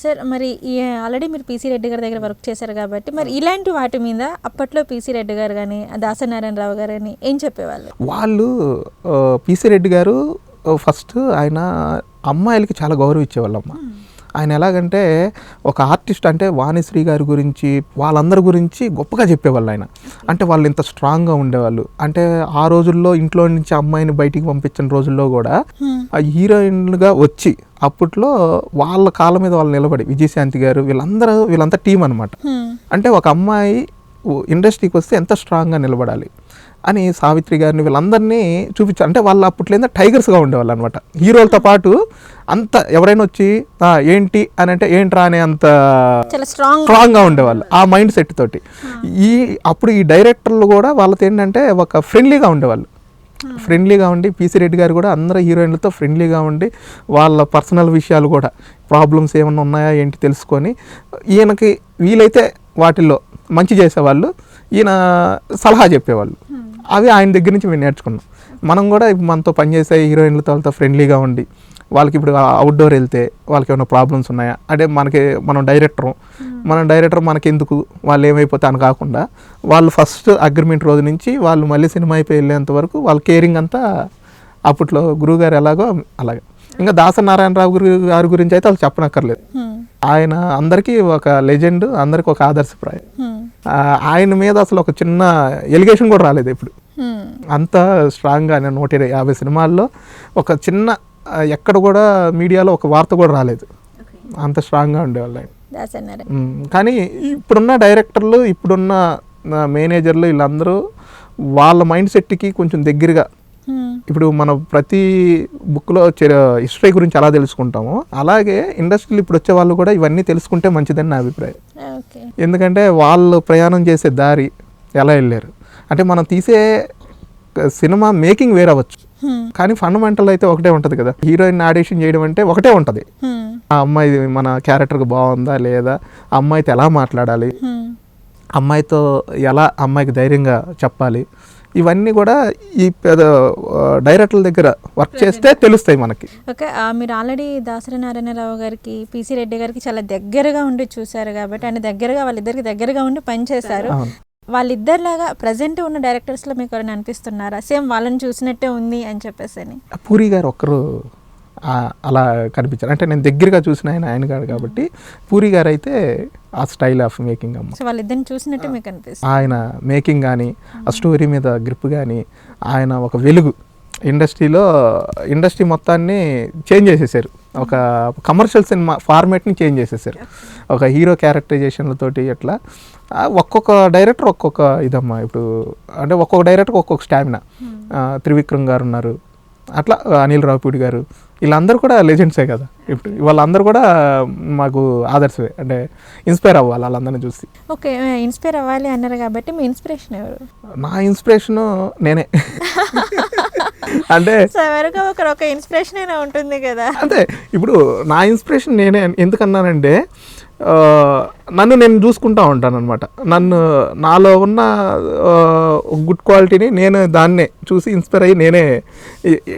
Sir మరి already మీరు PC Reddy గారి దగ్గర వర్క్ చేశారు కాబట్టి మరి ఇలాంటి వాటి మీద అప్పట్లో పీసీ రెడ్డి గారు కానీ దాసనారాయణరావు గారు కానీ ఏం చెప్పేవాళ్ళు? వాళ్ళు పిసి రెడ్డి గారు ఫస్ట్ ఆయన అమ్మాయిలకి చాలా గౌరవం ఇచ్చేవాళ్ళమ్మ. ఆయన ఎలాగంటే ఒక ఆర్టిస్ట్ అంటే వాణిశ్రీ గారి గురించి వాళ్ళందరి గురించి గొప్పగా చెప్పేవాళ్ళు ఆయన. అంటే వాళ్ళు ఇంత స్ట్రాంగ్గా ఉండేవాళ్ళు. అంటే ఆ రోజుల్లో ఇంట్లో నుంచి అమ్మాయిని బయటికి పంపించిన రోజుల్లో కూడా ఆ హీరోయిన్గా వచ్చి అప్పట్లో వాళ్ళ కాళ్ళ మీద వాళ్ళు నిలబడి విజయశాంతి గారు వీళ్ళందరూ వీళ్ళంతా టీం అనమాట. అంటే ఒక అమ్మాయి ఇండస్ట్రీకి వస్తే ఎంత స్ట్రాంగ్గా నిలబడాలి. అని సావిత్రి గారిని వీళ్ళందరినీ చూపించారు అంటే వాళ్ళు అప్పట్లో టైగర్స్గా ఉండేవాళ్ళు అనమాట హీరోలతో పాటు అంత ఎవరైనా వచ్చి "ఆ, ఏంటి? అని అంటే ఏంట్రా? అనే అంత స్ట్రాంగ్గా ఉండేవాళ్ళు ఆ మైండ్ సెట్ తోటి. ఈ అప్పుడు ఈ డైరెక్టర్లు కూడా వాళ్ళతో ఏంటంటే ఒక ఫ్రెండ్లీగా ఉండేవాళ్ళు. ఫ్రెండ్లీగా ఉండి పీసీ రెడ్డి గారు కూడా అందరు హీరోయిన్లతో ఫ్రెండ్లీగా ఉండి వాళ్ళ పర్సనల్ విషయాలు కూడా ప్రాబ్లమ్స్ ఏమైనా ఉన్నాయా ఏంటి తెలుసుకొని ఈయనకి వీలైతే వాటిల్లో మంచి చేసేవాళ్ళు ఈయన సలహా చెప్పేవాళ్ళు. అవి ఆయన దగ్గర నుంచి మేము నేర్చుకున్నాం. మనం కూడా మనతో పనిచేసే హీరోయిన్లతో వాళ్ళతో ఫ్రెండ్లీగా ఉండి వాళ్ళకి ఇప్పుడు అవుట్డోర్ వెళ్తే వాళ్ళకి ఏమైనా ప్రాబ్లమ్స్ ఉన్నాయా? అంటే మనకి మనం డైరెక్టర్ మనం డైరెక్టర్ మనకి ఎందుకు వాళ్ళు ఏమైపోతే అని కాకుండా వాళ్ళు ఫస్ట్ అగ్రిమెంట్ రోజు నుంచి వాళ్ళు మళ్ళీ సినిమా అయిపోయి వెళ్ళేంత వరకు వాళ్ళ కేరింగ్ అంతా అప్పట్లో గురువుగారు ఎలాగో అలాగే. ఇంకా దాసనారాయణరావు గురు గారి గురించి అయితే వాళ్ళు చెప్పనక్కర్లేదు. ఆయన అందరికీ ఒక లెజెండ్ అందరికీ ఒక ఆదర్శప్రాయం. ఆయన మీద అసలు ఒక చిన్న ఎలిగేషన్ కూడా రాలేదు ఇప్పుడు అంత స్ట్రాంగ్గా ఆయన నూట ఇరవై యాభై సినిమాల్లో ఒక చిన్న ఎక్కడ కూడా మీడియాలో ఒక వార్త కూడా రాలేదు. అంత స్ట్రాంగ్గా ఉండేవాళ్ళు ఆయన. కానీ ఇప్పుడున్న డైరెక్టర్లు ఇప్పుడున్న మేనేజర్లు వీళ్ళందరూ వాళ్ళ మైండ్ సెట్కి కొంచెం దగ్గరగా ఇప్పుడు మనం ప్రతి బుక్లో హిస్టరీ గురించి ఎలా తెలుసుకుంటామో. అలాగే ఇండస్ట్రీలో ఇప్పుడు వచ్చే వాళ్ళు కూడా ఇవన్నీ తెలుసుకుంటే మంచిదని నా అభిప్రాయం. ఎందుకంటే వాళ్ళు ప్రయాణం చేసే దారి ఎలా వెళ్ళారు? అంటే మనం తీసే సినిమా మేకింగ్ వేరవచ్చు కానీ ఫండమెంటల్ అయితే ఒకటే ఉంటుంది కదా. హీరోయిన్ ఆడిషన్ చేయడం అంటే ఒకటే ఉంటుంది. ఆ అమ్మాయి మన క్యారెక్టర్కి బాగుందా లేదా? ఆ అమ్మాయితో ఎలా మాట్లాడాలి? అమ్మాయితో ఎలా అమ్మాయికి ధైర్యంగా చెప్పాలి? ఇవన్నీ కూడా ఈ పెద్ద డైరెక్టర్ల దగ్గర వర్క్ చేస్తే తెలుస్తాయి మనకి. ఓకే మీరు ఆల్రెడీ దాసరి నారాయణరావు గారికి పీసీ రెడ్డి గారికి చాలా దగ్గరగా ఉండి చూశారు కాబట్టి ఆయన దగ్గరగా వాళ్ళిద్దరికి దగ్గరగా ఉండి పనిచేశారు. వాళ్ళిద్దరిలాగా ప్రజెంట్ ఉన్న డైరెక్టర్స్లో మీకు ఎవరైనా అనిపిస్తున్నారా? సేమ్ వాళ్ళని చూసినట్టే ఉంది అని చెప్పేసి అని పూరి గారు ఒక్కరు అలా కనిపించారు. అంటే నేను దగ్గరగా చూసిన ఆయన ఆయన గారు కాబట్టి పూరి గారు అయితే ఆ స్టైల్ ఆఫ్ మేకింగ్ అమ్మ. వాళ్ళిద్దరిని చూసినట్టే మీకు అనిపిస్తుంది. ఆయన మేకింగ్ కానీ ఆ స్టోరీ మీద గ్రిప్ కానీ ఆయన ఒక వెలుగు. ఇండస్ట్రీలో ఇండస్ట్రీ మొత్తాన్ని చేంజ్ చేసేసారు. ఒక కమర్షియల్ సినిమా ఫార్మేట్ని చేంజ్ చేసేసారు. ఒక హీరో క్యారెక్టరైజేషన్లతోటి అట్లా ఒక్కొక్క డైరెక్టర్ ఒక్కొక్క ఇదమ్మా ఇప్పుడు అంటే ఒక్కొక్క డైరెక్టర్ ఒక్కొక్క స్టామినా త్రివిక్రమ్ గారు ఉన్నారు అట్లా అనిల్ రావుపూడి గారు. వీళ్ళందరూ కూడా లెజెండ్సే కదా. ఇప్పుడు వాళ్ళందరూ కూడా మాకు ఆదర్శమే. అంటే ఇన్స్పైర్ అవ్వాలి వాళ్ళందరినీ చూసి. ఓకే ఇన్స్పైర్ అవ్వాలి అన్నారు కాబట్టి మీ ఇన్స్పిరేషన్ ఎవరు? నా ఇన్స్పిరేషన్ నేనే. అంటే ఎవరికో ఒకరు ఒక ఇన్స్పిరేషన్ అయినా ఉంటుంది కదా. అంతే. ఇప్పుడు నా ఇన్స్పిరేషన్ నేనే ఎందుకన్నానంటే నన్ను నేను చూసుకుంటా ఉంటాను అనమాట నన్ను నాలో ఉన్న గుడ్ క్వాలిటీని నేను దాన్నే చూసి ఇన్స్పైర్ అయ్యి నేనే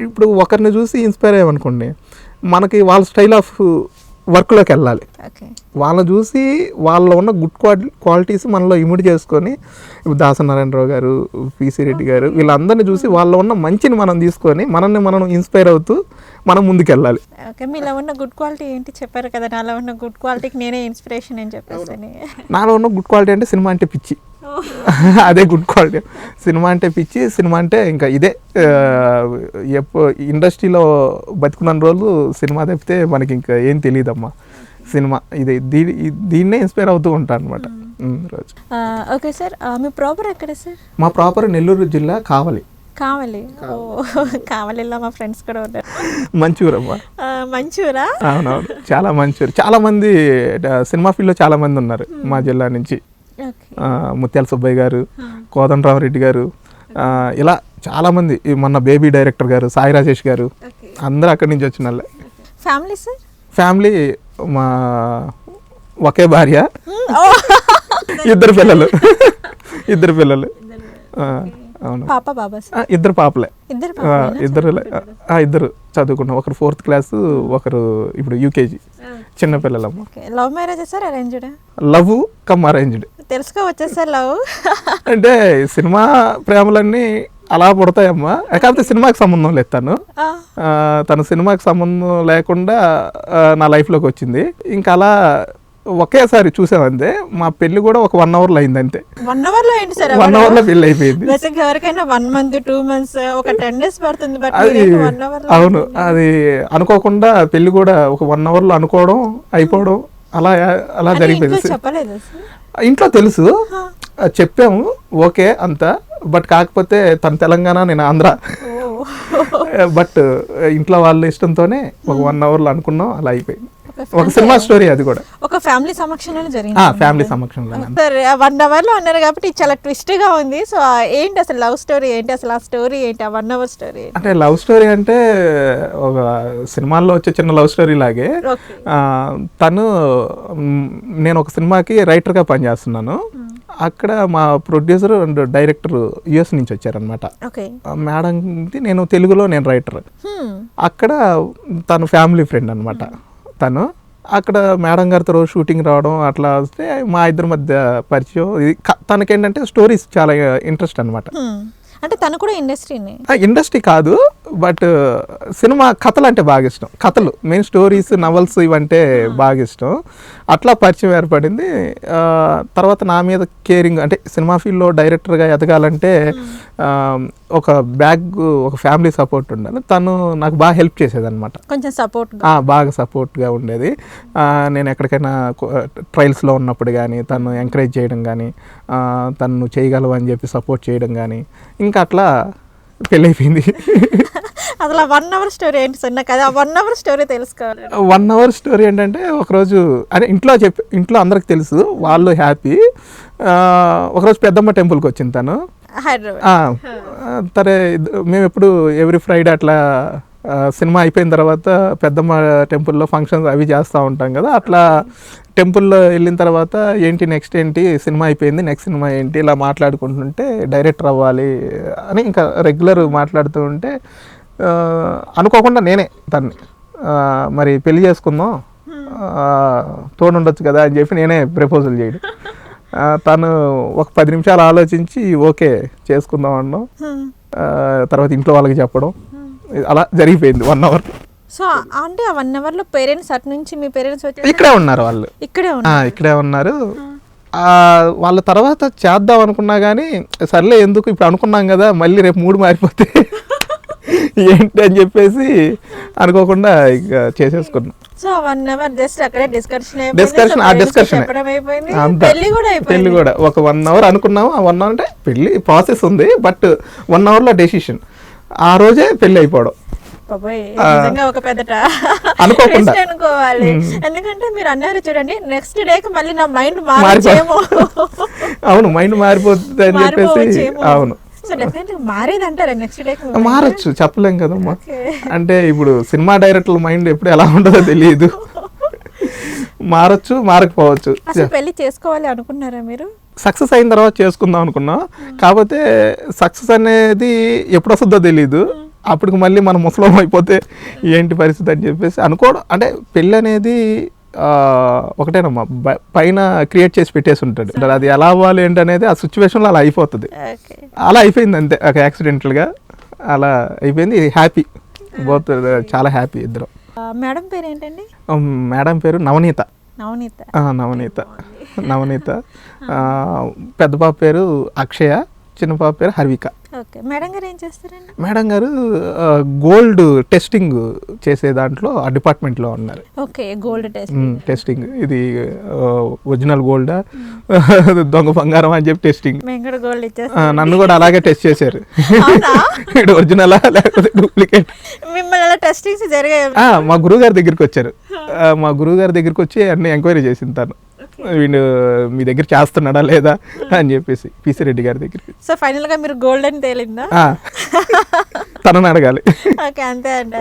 ఇప్పుడు ఒకరిని చూసి ఇన్స్పైర్ అయ్యామనుకోండి మనకి వాళ్ళ స్టైల్ ఆఫ్ వర్క్లోకి వెళ్ళాలి. ఓకే. వాళ్ళని చూసి వాళ్ళలో ఉన్న గుడ్ క్వాలి క్వాలిటీస్ మనలో ఇమిడి చేసుకొని ఇప్పుడు దాసనారాయణరావు గారు పిసి రెడ్డి గారు వీళ్ళందరినీ చూసి వాళ్ళలో ఉన్న మంచిని మనం తీసుకొని మనల్ని మనం ఇన్స్పైర్ అవుతూ మనం ముందుకెళ్ళాలి. ఓకే మీలో ఉన్న గుడ్ క్వాలిటీ ఏంటి చెప్పారు కదా నాలో ఉన్న గుడ్ క్వాలిటీకి నేనే ఇన్స్పిరేషన్ అని చెప్పేసి. నాలో ఉన్న గుడ్ క్వాలిటీ అంటే సినిమా అంటే పిచ్చి. అదే గుడ్ క్వాలిటీ. సినిమా అంటే పిచ్చి సినిమా అంటే ఇంకా ఇదే. ఇండస్ట్రీలో బతుకున్న రోజులు సినిమా తప్పితే మనకి ఇంకా ఏం తెలియదమ్మా సినిమా ఇది దీని దీన్నే ఇన్స్పైర్ అవుతూ ఉంటాను అనమాట రోజు. ఆ, ఓకే సార్ మీ ప్రాపర్ ఎక్కడ సార్? మా ప్రాపర్ నెల్లూరు జిల్లా కావలి. కావాలి. కావాలిలో మా ఫ్రెండ్స్ కూడా ఉన్నారు. మంచూరమ్మ. మంచూరా? అవునవును చాలా మంచూరు. చాలా మంది సినిమా ఫీల్డ్లో చాలా మంది ఉన్నారు మా జిల్లా నుంచి. ముత్యాల సుబ్బయ్య గారు కోదండరామరెడ్డి గారు ఇలా చాలా మంది ఈ మొన్న బేబీ డైరెక్టర్ గారు సాయి రాజేష్ గారు అందరూ అక్కడి నుంచి వచ్చిన వాళ్ళే. Family sir? ఫ్యామిలీ మా ఒకే భార్య ఇద్దరు పిల్లలు. ఇద్దరు పిల్లలు. అవును. పాప బాబా ఇద్దరు పాపలే. ఇద్దరు ఇద్దరు చదువుకున్నాం ఒకరు ఫోర్త్ క్లాస్ ఒకరు ఇప్పుడు UKG చిన్నపిల్లలమ్మ love marriage sir arranged love cum arranged తెలుసుకోవచ్చా సార్ లవ్ అంటే సినిమా ప్రేమలన్నీ అలా పుడతాయమ్మా. కాకపోతే సినిమాకి సంబంధం లేదు తను. తన సినిమాకి సంబంధం లేకుండా నా లైఫ్లోకి వచ్చింది. ఇంకా అలా ఒకేసారి చూసామంతే మా పెళ్ళి కూడా ఒక వన్ అవర్లో అయింది అంతే. వన్ అవర్లో సార్ వన్ అవర్లో పెళ్ళి అయిపోయింది. ఎవరికైనా వన్ మంత్ టూ మంత్స్ ఒక టెన్ డేస్ పడుతుంది బట్ అది వన్ అవర్ అవును అది అనుకోకుండా పెళ్ళి కూడా ఒక వన్ అవర్లో అనుకోవడం అయిపోవడం అలా అలా జరిగిపోయింది. ఇంట్లో తెలుసు. చెప్పాము ఓకే అంతా బట్ కాకపోతే తన తెలంగాణ నేను ఆంధ్ర. బట్ ఇంట్లో వాళ్ళ ఇష్టంతోనే ఒక వన్ అవర్లో అనుకున్నాం అలా అయిపోయింది. ఒక సినిమా స్టోరీ అది కూడా. ఒక ఫ్యామిలీ సమక్షంలో జరిగింది ఆ ఫ్యామిలీ సమక్షంలో సార్ వన్ అవర్లో అన్నారు కాబట్టి చాలా ట్విస్ట్గా ఉంది. సో ఏంటి అసలు లవ్ స్టోరీ? ఏంటి అసలు ఆ స్టోరీ? ఏంటి ఆ వన్ అవర్ స్టోరీ? అంటే లవ్ స్టోరీ అంటే ఒక సినిమాల్లో వచ్చే చిన్న లవ్ స్టోరీ లాగే. తను నేను ఒక సినిమాకి రైటర్గా పనిచేస్తున్నాను. అక్కడ మా ప్రొడ్యూసర్ అండ్ డైరెక్టర్ యుఎస్ నుంచి వచ్చారనమాట ఓకే. మేడంది నేను తెలుగులో నేను రైటర్. అక్కడ తను ఫ్యామిలీ ఫ్రెండ్ అనమాట తను అక్కడ మేడం గారితో రోజు షూటింగ్ రావడం అట్లా వస్తే మా ఇద్దరి మధ్య పరిచయం. ఇది తనకేంటంటే స్టోరీస్ చాలా ఇంట్రెస్ట్ అనమాట అంటే తను కూడా ఇండస్ట్రీనే? ఇండస్ట్రీ కాదు. బట్ సినిమా కథలు అంటే బాగా ఇష్టం. కథలు మెయిన్ స్టోరీస్ నవల్స్ ఇవంటే బాగా ఇష్టం. అట్లా పరిచయం ఏర్పడింది. తర్వాత నా మీద కేరింగ్ అంటే సినిమా ఫీల్డ్లో డైరెక్టర్గా ఎదగాలంటే ఒక బ్యాగ్ ఒక ఫ్యామిలీ సపోర్ట్ ఉండాలి. తను నాకు బాగా హెల్ప్ చేసేదన్నమాట. కొంచెం సపోర్ట్ బాగా సపోర్ట్గా ఉండేది. నేను ఎక్కడికైనా ట్రయల్స్లో ఉన్నప్పుడు కానీ తను ఎంకరేజ్ చేయడం కానీ తను చేయగలవు అని చెప్పి సపోర్ట్ చేయడం కానీ ఇంకా అట్లా పెళ్ళైపోయింది. అసలు ఆ వన్ అవర్ స్టోరీ ఏంటి సార్ నాకు అది ఆ వన్ అవర్ స్టోరీ తెలుసుకోవాలి. వన్ అవర్ స్టోరీ ఏంటంటే ఒకరోజు అదే ఇంట్లో చెప్పి ఇంట్లో అందరికి తెలుసు వాళ్ళు హ్యాపీ ఒకరోజు పెద్దమ్మ టెంపుల్కి వచ్చింది తను. హైదరాబాద్. మేము ఎప్పుడు ఎవ్రీ ఫ్రైడే అట్లా సినిమా అయిపోయిన తర్వాత పెద్దమ్మ టెంపుల్లో ఫంక్షన్స్ అవి చేస్తూ ఉంటాం కదా అట్లా టెంపుల్లో వెళ్ళిన తర్వాత ఏంటి నెక్స్ట్ ఏంటి సినిమా అయిపోయింది నెక్స్ట్ సినిమా ఏంటి ఇలా మాట్లాడుకుంటుంటే డైరెక్టర్ అవ్వాలి అని ఇంకా రెగ్యులర్ మాట్లాడుతూ ఉంటే అనుకోకుండా నేనే తన్ని. మరి పెళ్ళి చేసుకుందాం తోడుండొచ్చు కదా అని చెప్పి నేనే ప్రపోజల్ చేయడం. తను ఒక పది నిమిషాలు ఆలోచించి ఓకే చేసుకుందాం అన్నాం. తర్వాత ఇంట్లో వాళ్ళకి చెప్పడం. అలా జరిగిపోయింది వన్ అవర్. సో అంటే ఆ వన్ అవర్లో పేరెంట్స్ అటు నుంచి మీ పేరెంట్స్ వచ్చి ఇక్కడే ఉన్నారు వాళ్ళు. ఇక్కడే ఉన్నారు. ఇక్కడే ఉన్నారు. వాళ్ళ తర్వాత చేద్దాం అనుకున్నా కానీ సర్లే ఎందుకు ఇప్పుడు అనుకున్నాం కదా మళ్ళీ రేపు మూడు మారిపోతే. ఏంటి అని చెప్పేసి అనుకోకుండా ఇక చేసేసుకున్నాం. సో వన్ అవర్ జస్ట్ అక్కడే డిస్కషన్ Discussion, ఆ అంతా. పెళ్ళి కూడా పెళ్ళి కూడా. ఒక వన్ అవర్ అనుకున్నాము. ఆ వన్ అవర్ అంటే పెళ్ళి ప్రాసెస్ ఉంది బట్ వన్ అవర్లో డెసిషన్ ఆ రోజే పెళ్ళి అయిపోవడం. ఒక పెద్ద అనుకోకుండా. అనుకోవాలి. ఎందుకంటే మీరు అన్నారు చూడండి నెక్స్ట్ డే కి మళ్ళీ నా మైండ్ మారిపో- మారిపోయేమో అవును మైండ్ మారిపోతుంది అని చెప్పేసి. అవును. మారచ్చు చెప్పలేం కదమ్మా. అంటే ఇప్పుడు సినిమా డైరెక్టర్ల మైండ్ ఎప్పుడు ఎలా ఉంటుందో తెలియదు. మారచ్చు మారకపోవచ్చు. పెళ్ళి చేసుకోవాలి అనుకున్నారా మీరు? సక్సెస్ అయిన తర్వాత చేసుకుందాం అనుకున్నాం. కాకపోతే సక్సెస్ అనేది ఎప్పుడు వస్తుందో తెలియదు అప్పటికి మళ్ళీ మనం ముసలం అయిపోతే ఏంటి పరిస్థితి అని చెప్పేసి అనుకోవడం. అంటే పెళ్ళి అనేది ఒకటేనమ్మా పైన క్రియేట్ చేసి పెట్టేసి ఉంటాడు అది ఎలా అవ్వాలి ఏంటి అనేది ఆ సిచ్యువేషన్లో అలా అయిపోతుంది. అలా అయిపోయింది అంతే ఒక యాక్సిడెంటల్గా అలా అయిపోయింది హ్యాపీ బోత్ చాలా హ్యాపీ ఇద్దరం. మేడం పేరు ఏంటండి? మేడం పేరు నవనీత. నవనీత. నవనీత. నవనీత. పెద్ద పాప పేరు అక్షయ చిన్న పాప పేరు హర్విక. ఓకే. మేడం గారు ఏం చేస్తారండి? మేడం గారు గోల్డ్ టెస్టింగ్ చేసే దాంట్లో ఆ డిపార్ట్మెంట్లో ఉన్నారు. Okay gold test um, testing. ఇది ఒరిజినల్ గోల్డా? దొంగ బంగారం అని చెప్పి టెస్టింగ్. మేము కూడా గోల్డ్ ఇచ్చేస్తాం నన్ను కూడా అలాగే టెస్ట్ చేశారు? ఇది ఒరిజినలా లేకపోతే డూప్లికేట్? మిమ్మల్ని అలా టెస్టింగ్స్ జరిగాయి? మా గురువు గారి దగ్గరికి వచ్చారు. మా గురువు గారి దగ్గరికి వచ్చి అన్ని ఎంక్వైరీ చేసింది తను. వీడు మీ దగ్గర చేస్తున్నాడా లేదా అని చెప్పేసి పిసి రెడ్డి గారి దగ్గరికి. సో ఫైనల్గా మీరు గోల్డ్ అని తేలిందా తనని అడగాలి. ఓకే అంతే అంతే.